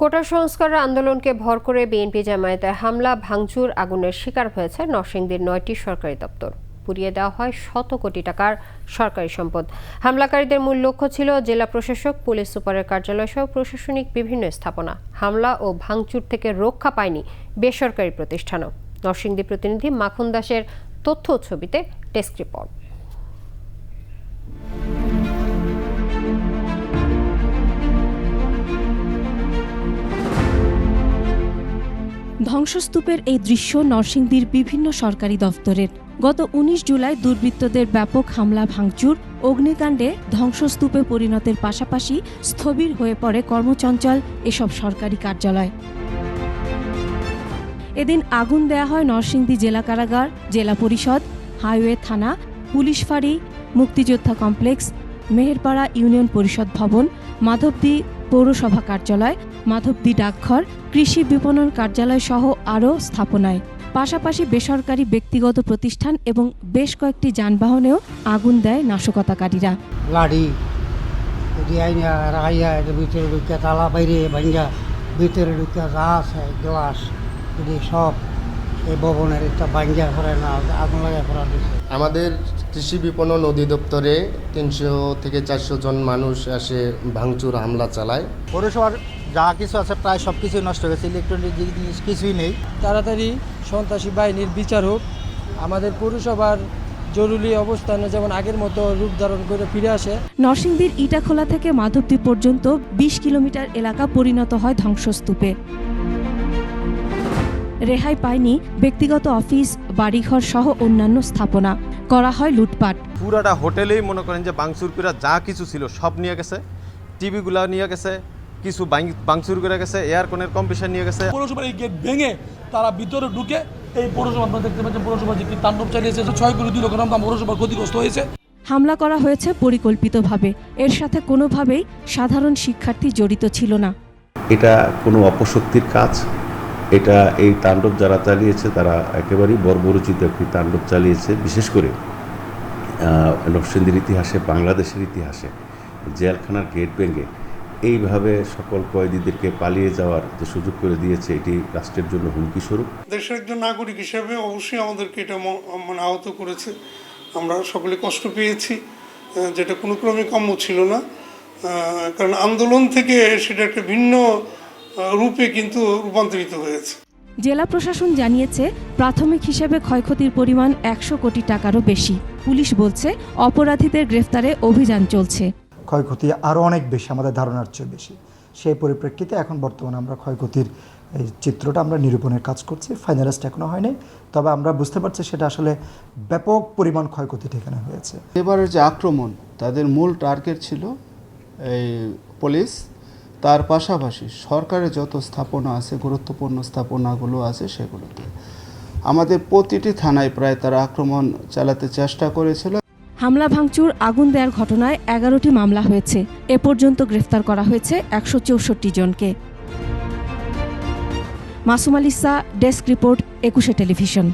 কোটা সংস্কার আন্দোলনকে ভর করে বিএনপি জামায়াতে হামলা, ভাঙচুর, আগুনের শিকার হয়েছে নরসিংদীর নয়টি সরকারি দপ্তর। পুড়িয়ে দেওয়া হয় শত কোটি টাকার সরকারি সম্পদ। হামলাকারীদের মূল লক্ষ্য ছিল জেলা প্রশাসক, পুলিশ সুপারের কার্যালয় সহ প্রশাসনিক বিভিন্ন স্থাপনা। হামলা ও ভাঙচুর থেকে রক্ষা পায়নি বেসরকারি প্রতিষ্ঠানও। নরসিংদী প্রতিনিধি মাখন দাসের তথ্য ছবিতে ডেস্ক রিপোর্ট। ধ্বংসস্তূপের এই দৃশ্য নরসিংদীর বিভিন্ন সরকারি দফতরের। গত ১৯ জুলাই দুর্বৃত্তদের ব্যাপক হামলা, ভাঙচুর, অগ্নিকাণ্ডে ধ্বংসস্তূপে পরিণতের পাশাপাশি স্থবির হয়ে পড়ে কর্মচঞ্চল এসব সরকারি কার্যালয়। এদিন আগুন দেয়া হয় নরসিংদী জেলা কারাগার, জেলা পরিষদ, হাইওয়ে থানা, পুলিশ ফাঁড়ি, মুক্তিযোদ্ধা কমপ্লেক্স মেহেরপাড়া ইউনিয়ন পরিষদ ভবন, মাধবদী পৌরসভা কার্যালয়, মাধবদী ডাকঘর, কৃষি বিপণন কার্যালয় সহ আরও স্থাপনায়। পাশাপাশি বেসরকারি ব্যক্তিগত প্রতিষ্ঠান এবং বেশ কয়েকটি যানবাহনেও আগুন দেয় নাশকতাকারীরা। ভিতরে ঢুকিয়া তালা বাইরে ভাঙ্গা, ভিতরে আছে গ্লাস সব এই ভবনের একটা ভাঙ্গা করে না আগুন লাগা আমাদের কৃষি বিপণন অধিদপ্তরে তিনশো থেকে চারশো জন মানুষ আসে ভাঙচুর হামলা চালায়। পৌরসভার যা কিছু আছে প্রায় সব কিছুই নষ্ট হয়েছে ইলেকট্রনিক জিনিস কিছুই নেই। তাড়াতাড়ি সন্ত্রাসী বাহিনীর বিচার হোক আমাদের পৌরসভার জরুরি অবস্থানে যেমন আগের মতো রূপ ধারণ করে ফিরে আসে। নরসিংদীর ইটাখোলা থেকে মাধবদ্বীপ পর্যন্ত ২০ কিলোমিটার এলাকা পরিণত হয় ধ্বংসস্তূপে। রেহাই পায়নি ব্যক্তিগত অফিস বাড়িঘর সহ অন্যান্য স্থাপনা। করা হয় লুটপাট। পুরাটা হোটেলেই মনে করেন যে বাংচুর করে যা কিছু ছিল সব নিয়ে গেছে। টিভিগুলো নিয়ে গেছে কিছু বাংসুর করে গেছে এয়ারকনের কম্পিটিশন নিয়ে গেছে। পৌরসভার এই গেট ভেঙে তারা ভিতরে ঢুকে এই পৌরসভা আপনারা দেখতে পাচ্ছেন পৌরসভা যে কি তাণ্ডব চালিয়েছে ছয় কোটি দুই লক্ষ নাম পৌরসভা ক্ষতিগ্রস্ত হয়েছে। হামলা করা হয়েছে পরিকল্পিতভাবে। এর সাথে কোনোভাবেই সাধারণ শিক্ষার্থী জড়িত ছিল না। এটা কোনো অপশক্তির কাজ। এটা এই তাণ্ডব যারা চালিয়েছে, তারা একেবারেই বর্বরচিত একটি তাণ্ডব চালিয়েছে। বিশেষ করে নরসিংদীর ইতিহাসে, বাংলাদেশের ইতিহাসে, জেলখানার গেট ভেঙে এইভাবে সকল কয়েদিদেরকে পালিয়ে যাওয়ার যে সুযোগ করে দিয়েছে, এটি রাষ্ট্রের জন্য হুমকি স্বরূপ। দেশের একজন নাগরিক হিসেবে অবশ্যই আমাদেরকে এটা মানে আহত করেছে। আমরা সকলে কষ্ট পেয়েছি যেটা কোনো ক্রমে কাম্য ছিল না। কারণ আন্দোলন থেকে সেটা একটা ভিন্ন রূপে কিন্তু রূপান্তরিত হয়েছে। জেলা প্রশাসন জানিয়েছে প্রাথমিক হিসেবে ক্ষয়ক্ষতির পরিমাণ একশো কোটি টাকারও বেশি। পুলিশ বলছে অপরাধীদের গ্রেফতারে অভিযান চলছে। ক্ষয়ক্ষতি আরও অনেক বেশি আমাদের ধারণার চেয়ে বেশি। সেই পরিপ্রেক্ষিতে এখন বর্তমানে আমরা ক্ষয়ক্ষতির এই চিত্রটা আমরা নিরূপণের কাজ করছি ফাইনালাইজড এখনও হয়নি তবে আমরা বুঝতে পারছি সেটা আসলে ব্যাপক পরিমাণ ক্ষয়ক্ষতি এখানে হয়েছে। এবারের যে আক্রমণ তাদের মূল টার্গেট ছিল এই পুলিশ তার পাশাপাশি সরকারের যত স্থাপনা আছে, গুরুত্বপূর্ণ স্থাপনাগুলো আছে সেগুলোতে। আমাদের প্রতিটি থানায় প্রায় তারা আক্রমণ চালাতে চেষ্টা করেছিল। হামলা ভাঙচুর, আগুন দেওয়ার ঘটনায় এগারোটি মামলা হয়েছে। এ পর্যন্ত গ্রেফতার করা হয়েছে একশো চৌষট্টি জনকে। Masum Alisa desk report, Ekushey television.